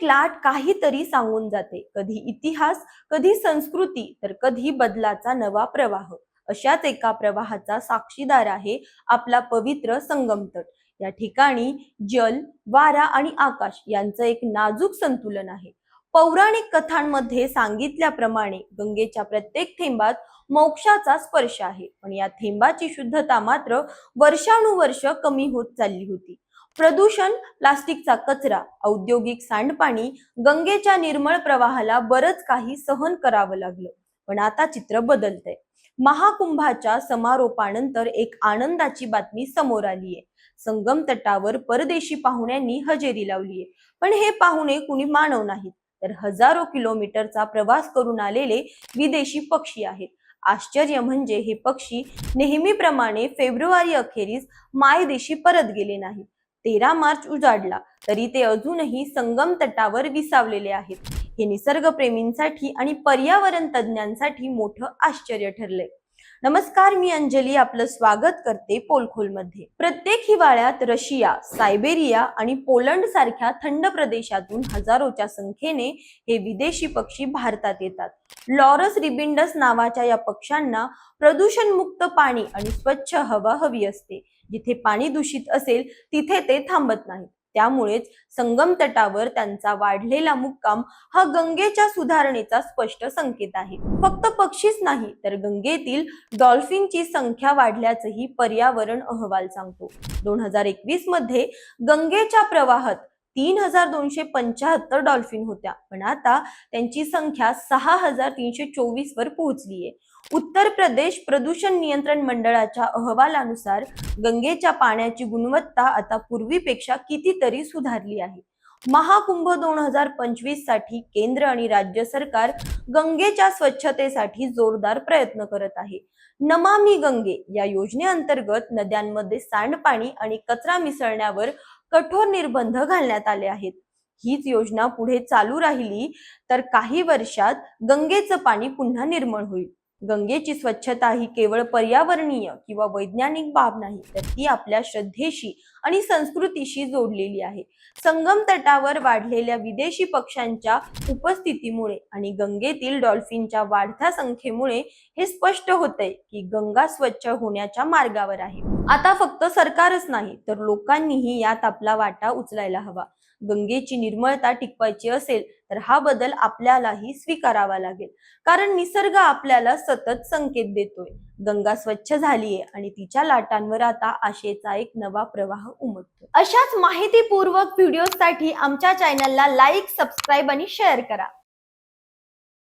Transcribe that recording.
प्रत्येक लाट काहीतरी सांगून जाते. कधी इतिहास कधी संस्कृती तर कधी बदलाचा नवा प्रवाह. अशाच एका प्रवाहाचा साक्षीदार आहे आपला पवित्र संगमतट या ठिकाणी जल वारा आणि आकाश यांचं एक नाजूक संतुलन आहे. पौराणिक कथांमध्ये सांगितल्याप्रमाणे गंगेच्या प्रत्येक थेंबात मोक्षाचा स्पर्श आहे. पण या थेंबाची शुद्धता मात्र वर्षानुवर्ष कमी होत चालली होती. प्रदूषण प्लास्टिकचा कचरा औद्योगिक सांडपाणी गंगेच्या निर्मळ प्रवाहाला बरंच काही सहन करावं लागलं. पण आता चित्र बदलतंय. महाकुंभाच्या समारोपानंतर एक आनंदाची बातमी समोर आली आहे संगम तटावर परदेशी पाहुण्यांनी हजेरी लावलीये. पण हे पाहुणे कुणी मानव नाहीत. तर हजारो किलोमीटरचा प्रवास करून आलेले विदेशी पक्षी आहेत. आश्चर्य म्हणजे हे पक्षी नेहमीप्रमाणे फेब्रुवारी अखेरीस मायदेशी परत गेले नाहीत. तेरा मार्च उजाडला तरी ते अजूनही संगम तटावर विसावलेले आहेत. हे निसर्गप्रेमींसाठी आणि पर्यावरण तज्ज्ञांसाठी मोठं आश्चर्य ठरले नमस्कार मी अंजली. आपलं स्वागत करते पोलखोलमध्ये. प्रत्येक हिवाळ्यात रशिया सायबेरिया आणि पोलंड सारख्या थंड प्रदेशातून हजारोच्या संख्येने हे विदेशी पक्षी भारतात येतात. लॉरस रिबिंडस नावाच्या या पक्ष्यांना प्रदूषणमुक्त पाणी आणि स्वच्छ हवा हवी असते. जिथे पाणी दूषित असेल तिथे ते थांबत नाहीत. त्यामुळेच संगम तटावर त्यांचा वाढलेला मुक्काम हा गंगेच्या सुधारणेचा स्पष्ट संकेत आहे. फक्त पक्षीच नाही तर गंगेतील डॉल्फिनची संख्या वाढल्याचंही पर्यावरण अहवाल सांगतो. दोन हजार एकवीसमध्ये गंगेच्या प्रवाहात तीन हजार दोनशे पंचाहत्तर डॉल्फिन होत्या. पण आता त्यांची संख्या सहा हजार तीनशे चोवीस वर पोहोचली आहे. उत्तर प्रदेश प्रदूषण नियंत्रण मंडळाच्या अहवालानुसार गंगेच्या पाण्याची गुणवत्ता आता पूर्वीपेक्षा कितीतरी सुधारली आहे. महाकुंभ दोन हजार पंचवीससाठी केंद्र आणि राज्य सरकार गंगेच्या स्वच्छतेसाठी जोरदार प्रयत्न करत आहे. नमामी गंगे या योजनेअंतर्गत नद्यांमध्ये सांडपाणी आणि कचरा मिसळण्यावर कठोर निर्बंध घालण्यात आले आहेत. हीच योजना पुढे चालू राहिली तर काही वर्षात गंगेचं पाणी पुन्हा निर्मळ होईल. गंगेची स्वच्छता ही केवळ पर्यावरणीय किंवा वैज्ञानिक बाब नाही तर ती आपल्या श्रद्धेशी आणि संस्कृतीशी जोडलेली आहे. संगम तटावर वाढलेल्या विदेशी पक्ष्यांच्या उपस्थितीमुळे आणि गंगेतील डॉल्फिनच्या वाढत्या संख्येमुळे हे स्पष्ट होतंय की गंगा स्वच्छ होण्याच्या मार्गावर आहे. आता फक्त सरकारच नाही तर लोकांनीही यात आपला वाटा उचलायला हवा. गंगेची निर्मळता टिकवायची असेल तर हा बदल आपल्यालाही स्वीकारावा लागेल. कारण निसर्ग आपल्याला सतत संकेत देतोय. गंगा स्वच्छ झालीये आणि तिच्या लाटांवर आता आशेचा एक नवा प्रवाह उमटतो अशाच माहितीपूर्वक व्हिडिओसाठी आमच्या चॅनलला लाईक सबस्क्राईब आणि शेअर करा.